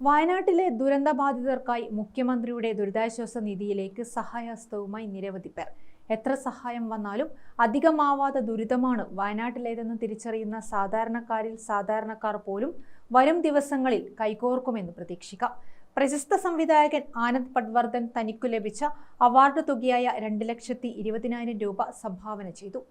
വയനാട്ടിലെ ദുരന്തബാധിതർക്കായി മുഖ്യമന്ത്രിയുടെ ദുരിതാശ്വാസ നിധിയിലേക്ക് സഹായഹസ്തവുമായി നിരവധി പേർ. എത്ര സഹായം വന്നാലും അധികമാവാത്ത ദുരിതമാണ് വയനാട്ടിലേതെന്ന് തിരിച്ചറിയുന്ന സാധാരണക്കാരിൽ സാധാരണക്കാർ പോലും വരും ദിവസങ്ങളിൽ കൈകോർക്കുമെന്ന് പ്രതീക്ഷിക്കാം. പ്രശസ്ത സംവിധായകൻ ആനന്ദ് പട്വർദ്ധൻ തനിക്കു ലഭിച്ച അവാർഡ് തുകയായ രണ്ട് ലക്ഷത്തി ഇരുപതിനായിരം രൂപ സംഭാവന ചെയ്തു.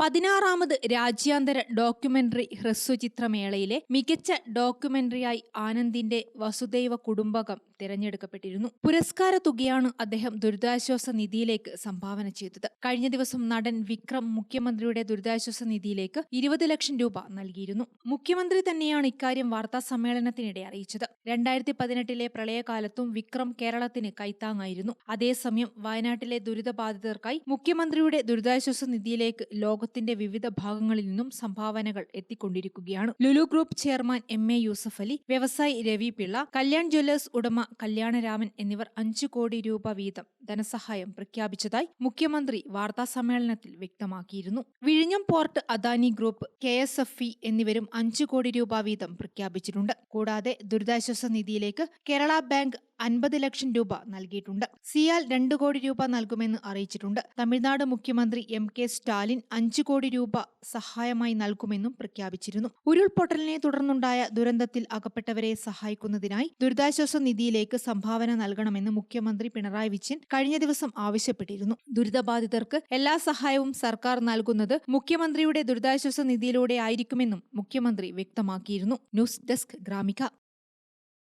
പതിനാറാമത് രാജ്യാന്തര ഡോക്യുമെന്ററി ഹ്രസ്വചിത്രമേളയിലെ മികച്ച ഡോക്യുമെന്ററിയായി ആനന്ദിന്റെ വസുദൈവ കുടുംബകം തിരഞ്ഞെടുക്കപ്പെട്ടിരുന്നു. പുരസ്കാര തുകയാണ് അദ്ദേഹം ദുരിതാശ്വാസ നിധിയിലേക്ക് സംഭാവന ചെയ്തത്. കഴിഞ്ഞ ദിവസം നടൻ വിക്രം മുഖ്യമന്ത്രിയുടെ ദുരിതാശ്വാസ നിധിയിലേക്ക് ഇരുപത് ലക്ഷം രൂപ നൽകിയിരുന്നു. മുഖ്യമന്ത്രി തന്നെയാണ് ഇക്കാര്യം വാർത്താ സമ്മേളനത്തിനിടെ അറിയിച്ചത്. രണ്ടായിരത്തി പതിനെട്ടിലെ പ്രളയകാലത്തും വിക്രം കേരളത്തിന് കൈത്താങ്ങായിരുന്നു. അതേസമയം വയനാട്ടിലെ ദുരിതബാധിതർക്കായി മുഖ്യമന്ത്രിയുടെ ദുരിതാശ്വാസ നിധിയിലേക്ക് ലോകത്തിന്റെ വിവിധ ഭാഗങ്ങളിൽ നിന്നും സംഭാവനകൾ എത്തിക്കൊണ്ടിരിക്കുകയാണ്. Lulu group chairman M A Yusuff Ali വ്യവസായി രവി പിള്ള കല്യാൺ ജ്വല്ലേഴ്സ് ഉടമ കല്യാണരാമൻ എന്നിവർ അഞ്ചു കോടി രൂപ വീതം ധനസഹായം പ്രഖ്യാപിച്ചതായി മുഖ്യമന്ത്രി വാർത്താ സമ്മേളനത്തിൽ വ്യക്തമാക്കിയിരുന്നു. വിഴിഞ്ഞം port Adani group K S F E എന്നിവരും അഞ്ചു കോടി രൂപ വീതം പ്രഖ്യാപിച്ചിട്ടുണ്ട്. കൂടാതെ ദുരിതാശ്വാസ നിധിയിലേക്ക് കേരള ബാങ്ക് അൻപത് ലക്ഷം രൂപ നൽകിയിട്ടുണ്ട്. സിയാൽ രണ്ട് കോടി രൂപ നൽകുമെന്ന് അറിയിച്ചിട്ടുണ്ട്. തമിഴ്നാട് മുഖ്യമന്ത്രി എം കെ സ്റ്റാലിൻ അഞ്ചു കോടി രൂപ സഹായമായി നൽകുമെന്നും പ്രഖ്യാപിച്ചിരുന്നു. ഉരുൾപൊട്ടലിനെ തുടർന്നുണ്ടായ ദുരന്തത്തിൽ അകപ്പെട്ടവരെ സഹായിക്കുന്നതിനായി ദുരിതാശ്വാസ നിധിയിലേക്ക് സംഭാവന നൽകണമെന്ന് മുഖ്യമന്ത്രി പിണറായി വിജയൻ കഴിഞ്ഞ ദിവസം ആവശ്യപ്പെട്ടിരുന്നു. ദുരിതബാധിതർക്ക് എല്ലാ സഹായവും സർക്കാർ നൽകുന്നത് മുഖ്യമന്ത്രിയുടെ ദുരിതാശ്വാസ നിധിയിലൂടെ ആയിരിക്കുമെന്നും മുഖ്യമന്ത്രി വ്യക്തമാക്കിയിരുന്നു. News desk Gramika.